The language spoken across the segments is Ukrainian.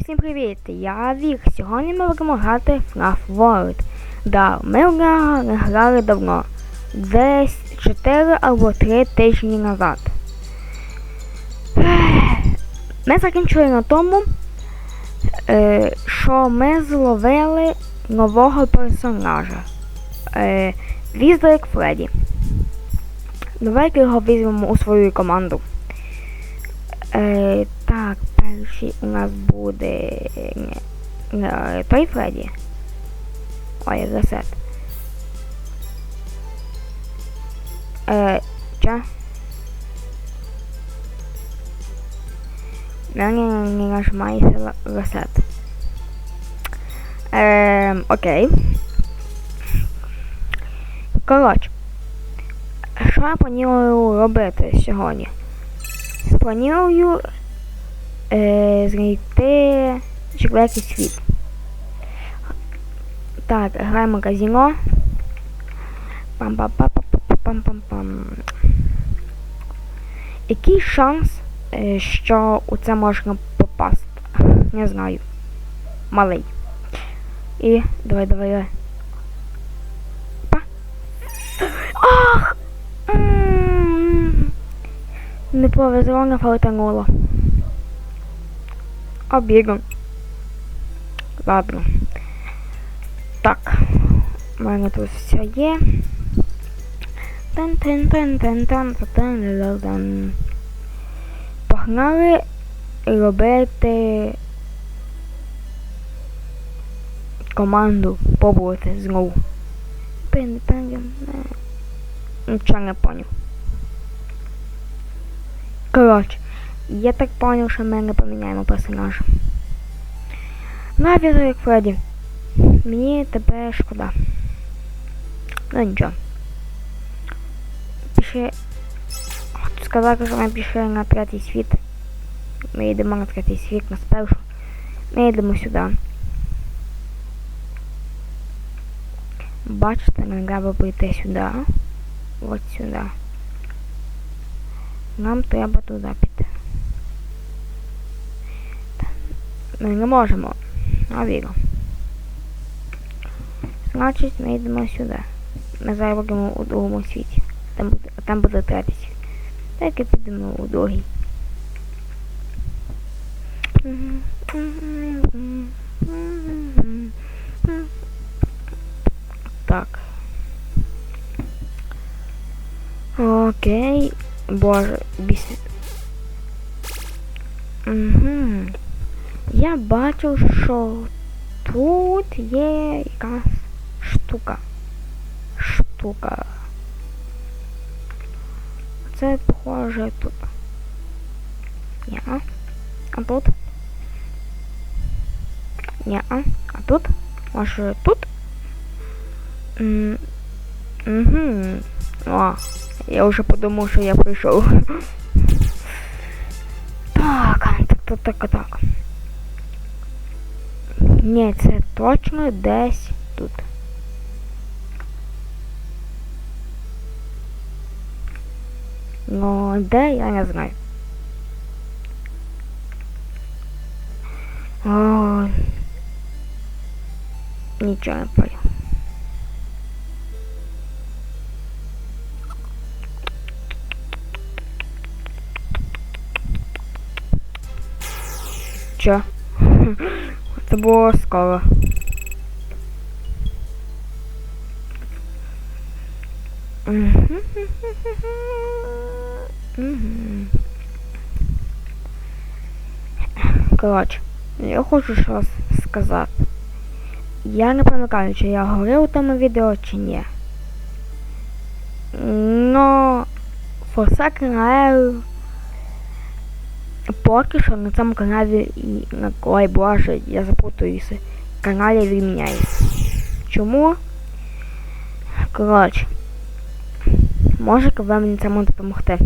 всім привіт! Я Вік. Сьогодні ми будемо грати в FNAF World. Да, ми не грали давно. Десь 4 або 3 тижні назад. Ми закінчили на тому, е, що ми зловили нового персонажа. Е, Візлик Фредді. Давайте його візьмемо у свою команду. Е, так, перший у нас буде не, той Фредді. Ой, ресет. Е, ча? Не, не, не нажимається ресет. Е, окей. Коротше, що я планую робити сьогодні? Планую е, знайти четвертий світ. Так, граємо казіно. пам пам пам пам пам пам Який шанс, е, що у це можна попасти? Не знаю. Малий. І давай, давай, давай. Па. Ах! М. Не повезло, не фалтануло. a biegam. Ладно. Так. Маємо тут все є. Тан тан тан тан тан тан тан тан Погнали робити команду побувати знову. Пин пин. Нічого не поняв. Коротше. Я так поняв, що ми не поміняємо персонажа. Навіть як Фредді. Мені тебе шкода. Ну нічого. Пішли. Хочу сказати, що ми пішли на третій світ. Ми йдемо на третій світ, на спершу. Ми йдемо сюди. Бачите, нам треба прийти сюди. От сюди. Нам треба туди піти. Та Ми не можемо. А вірю. Значить, ми йдемо сюди. Ми зараз у другому світі. Там буде, там буде третій світ. Так і підемо у другий. Так. Окей. Боже, біс... Угу. Я бачу, що тут є якась штука. Штука. Це похоже тут. Ні. А тут? Ні. А тут? Може тут? М, Угу. О, я вже подумав, що я прийшов. Так, так, так, так, так. Ні, це точно десь тут. Ну, де, я не знаю. О, нічого не понял. Чо? Це було скоро. Коротше, я хочу щось сказати. Я не пам'ятаю, чи я говорив у тому відео, чи ні. Но Форсакен поки що на цьому каналі і на ой боже, я запутуюся. Каналі відміняється. Чому? Коротше. Можете ви мені цьому допомогти?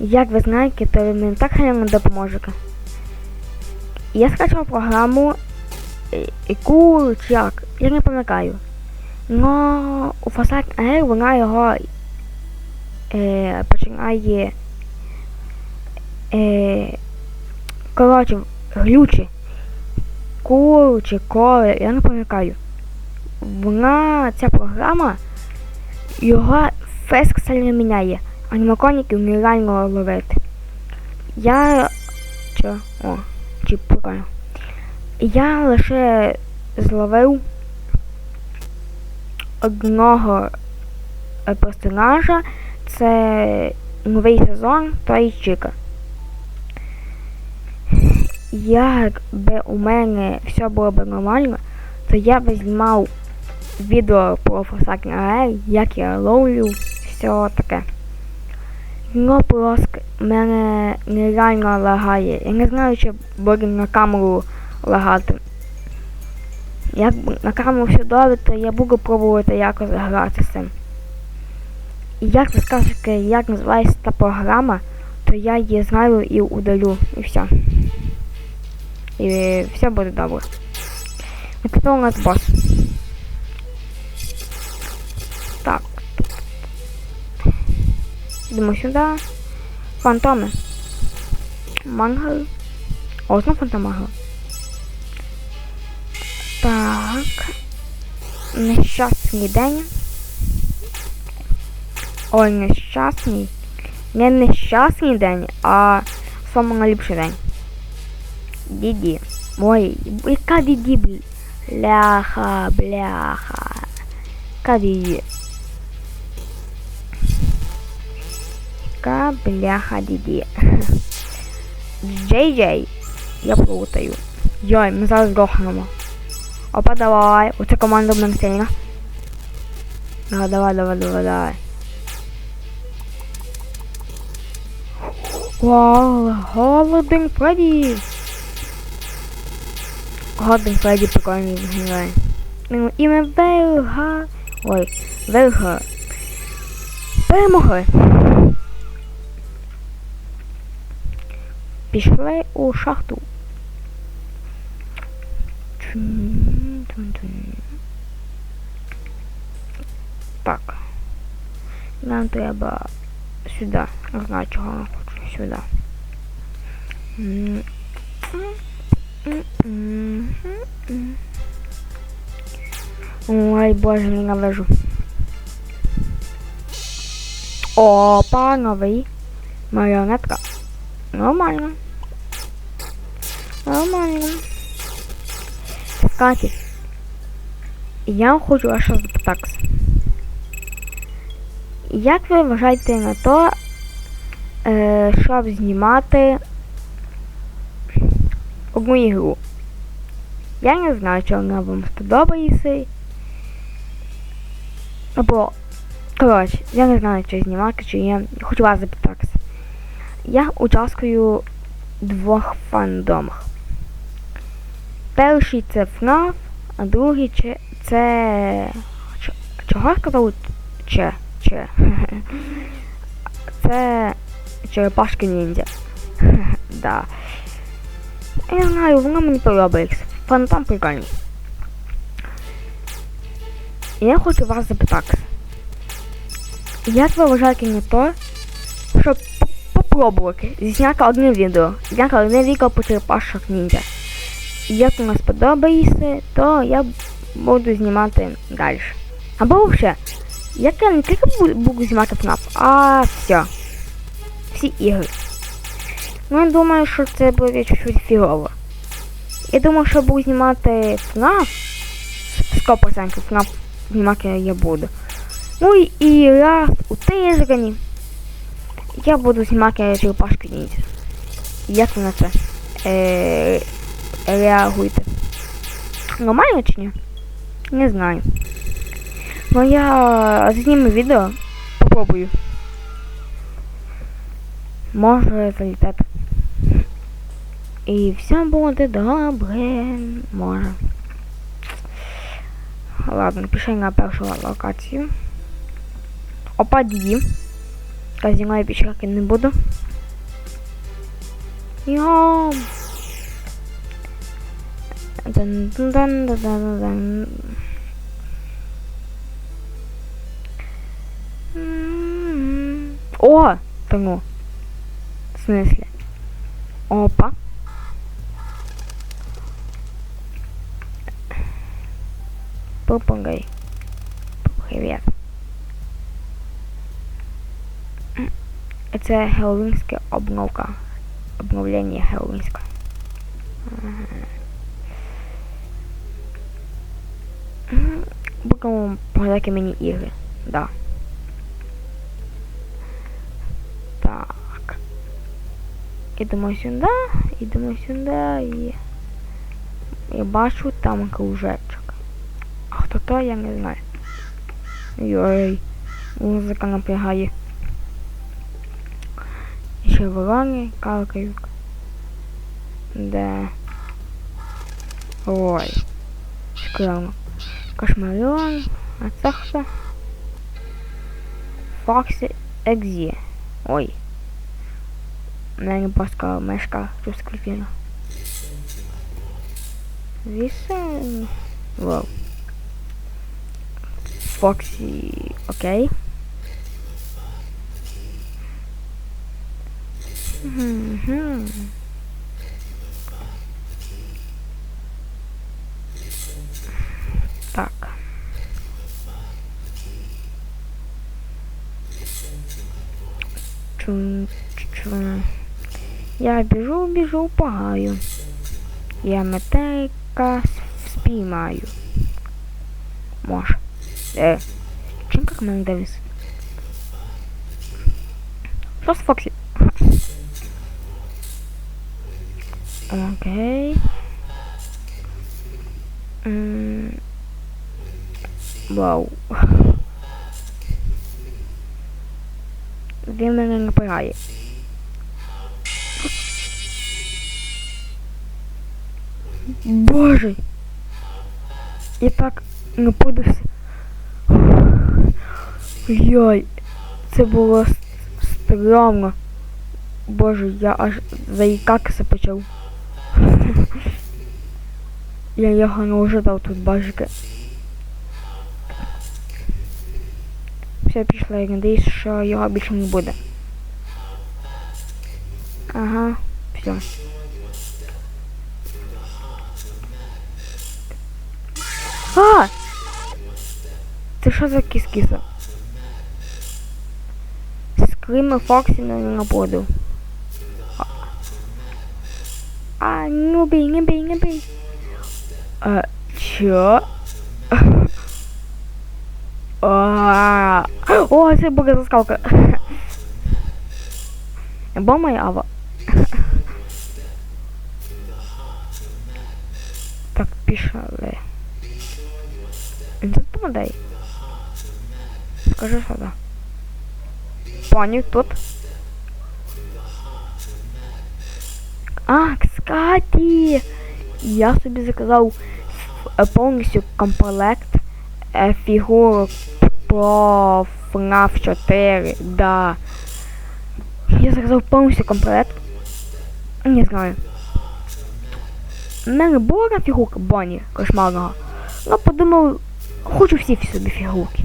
Як ви знаєте, то ви мені так гарно допоможете. Я скачав програму, е, яку чи як, я не пам'ятаю. Но у Фасак Air вона його е, починає. Е, коротше, глючі. Кул чи коле, я не пам'ятаю. Вона, ця програма, його феск сильно міняє. Анімаконіків нереально ловити. Я... Чо? О, чіп прикольно. Я лише зловив одного е, персонажа. Це новий сезон той Чіка. Якби у мене все було б нормально, то я б знімав відео про Forsaken AR, як я ловлю, все таке. Ну просто мене нереально лагає. Я не знаю, чи буде на камеру лагати. Як на камеру все добре, то я буду пробувати якось грати з цим. І як ви скажете, як називається та програма, то я її знаю і удалю, і все. І все буде добре. А тепер у нас бос. Так. Йдемо сюди. Фантоми. Мангал. О, знову фантомагал. Так. Нещасний день. Ой, нещасний. Не нещасний день, а самый найліпший день. Діді. Ой, яка діді, бляха, бляха. Яка діді? Яка бляха діді? Джей Джей. Я плутаю. Йой, ми зараз здохнемо. Опа, давай. Оце команда в мене сильна. Давай, давай, давай, давай, давай. Вау, Голоден Фредді! Голоден Фредді прикольний виглядає. Ну, ім'я Велга. Ой, Велга. Перемогли. Пішли у шахту. Так. Нам треба сюди. Не знаю, чого я хочу сюди. Ой, боже, ненавижу. Опа, новий. Маріонетка. Нормально. Нормально. Кстати, я хочу щось запитатися. Як ви вважаєте на то, е, щоб знімати одну ігру? Я не знаю, чи вона вам сподобається. Або, коротше, я не знаю, чи знімати, чи я хочу вас запитатися. Я участвую в двох фандомах. Перший це FNAF, а другий це... це... Чого сказав? Че? Че? Це черепашки ніндзя. да. Я знаю, воно мені подобається. Фантом прикольний. Я хочу вас запитати. Як ви вважаєте на то, щоб попробувати зняти одне відео? Зняти одне відео по черепашок ніндзя. Як воно сподобається, то я буду знімати далі. Або взагалі, як я не тільки буду знімати FNAF, а все. Всі ігри. Ну, я думаю, що це буде чуть-чуть фігово. Я думаю, що буду знімати FNAF. 100% FNAF знімати я буду. Ну і раз у тиждень я буду знімати черепашки ніндзя. Як ви на це е, реагуєте? Нормально чи ні? Не знаю. Ну я зніму відео. Попробую. Може залітати. І все буде добре. Може. Ладно, пішли на першу локацію. Опа, дії. Казіно я пічкати не буду. Йом! Дан-дан-дан-дан-дан. О! Тому. В смысле? Опа. Попугай. Привет. Це геловінська обновка. Обновлення геловінська. Будемо погадати мені ігри. Да. Ідемо сюди, ідемо сюди і... Я бачу там кружечок. А хто то, я не знаю. Йой, музика напрягає. Ще ворони какають. Де? Ой. Шкрямо. Кошмаріон. А це хто? Фоксі Екзі. Ой. Meni boska meška čuskvina. Wissen. Wow. Foxy, okej. Mhm. Tak. Czum. Я біжу, біжу, погаю. Я метейка спіймаю. Може. Э, чем как мы Дэвис? Что с Фокси? Окей. Вау. Він мене напирає. Боже! Я так напудився. Йой, це було стрьомно. Боже, я аж заїкатися почав. Я його не ожидав тут, бачите. Все пішло, я надіюсь, що його більше не буде. Ага, все. А! Це що за кіс-кіса? Скрими Фоксі не нападу. А, А, не бий, не бий, не бий. А, чо? А, О, це буде заскалка. Бо моя ава. Так, пішли. Помодай. Скажи сюди. Поняв, тут. А, кстати, я собі заказав повністю комплект е, фігурок про FNAF 4, да. Я заказав повністю комплект. Не знаю. У мене була фігурка Бонні кошмарного. Ну, подумав, хочу всі собі фігурки.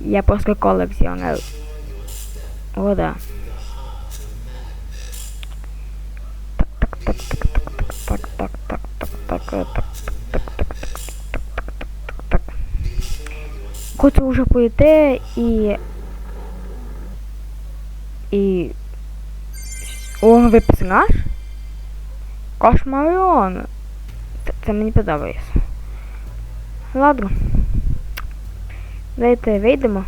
Я просто колекціонер. О, да. Так, так, так, так, так, так, так, так, так, так, так, так, так, так, так. Хочу вже пойти і... І... О, новий персонаж? Кошмаріон. Це мені подобається. Ладно. Дайте вийдемо.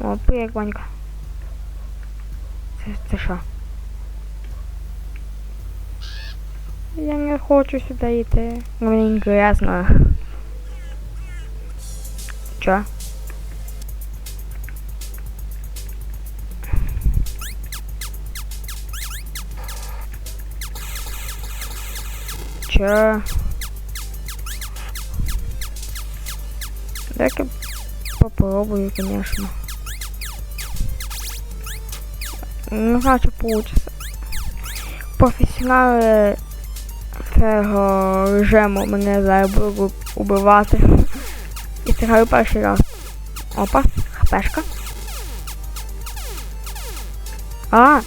О, привіт, Ванька. Це, це що? Я не хочу сюди йти. Мені інтересно. Чо? Чо? Дай-ка попробую, конечно. Не знаю, чи получится. Професіонали цього режиму мене зараз будуть убивати. І це граю перший раз. Опа, хпшка. А!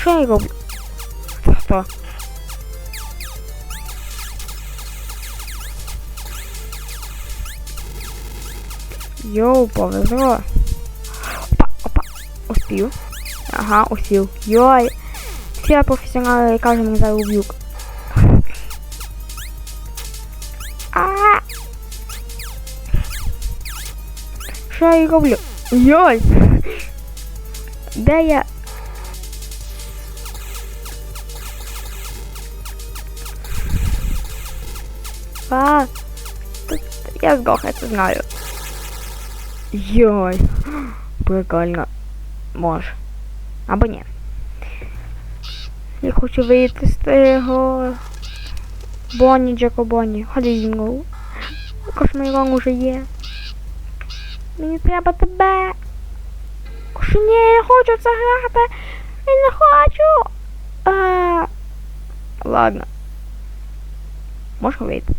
Що я роблю? Це хто? Йоу, повезло. Опа, опа, успів. Ага, успів. Йой. Всі професіонали кажуть, мені зараз уб'ють. А. Що я роблю? Йой! Де я? А, тут я здох, я це знаю. Йой. Прикольно. Може. Або ні. Я хочу вийти з того. Бонні, Джеко Бонні. Ходи зі мною. Кошмайрон уже є. Мені треба тебе. Кошу, ні, я хочу це грати. Я не хочу. А... Ладно. Можу вийти.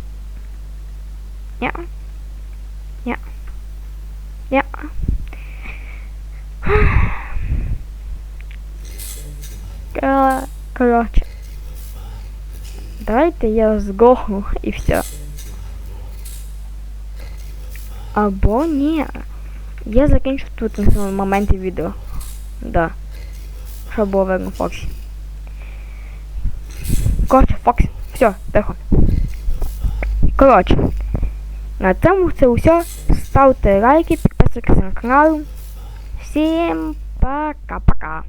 Ня. Ня. Короче. Давайте я сгохну і все. Або ні. Я закінчу тут на цьому моменті відео. Да. Щоб було видно Фоксі. Коротше. Все, тихо. Коротше. На цьому це все. Ставте лайки, підписуйтесь на канал. Всім пока-пока.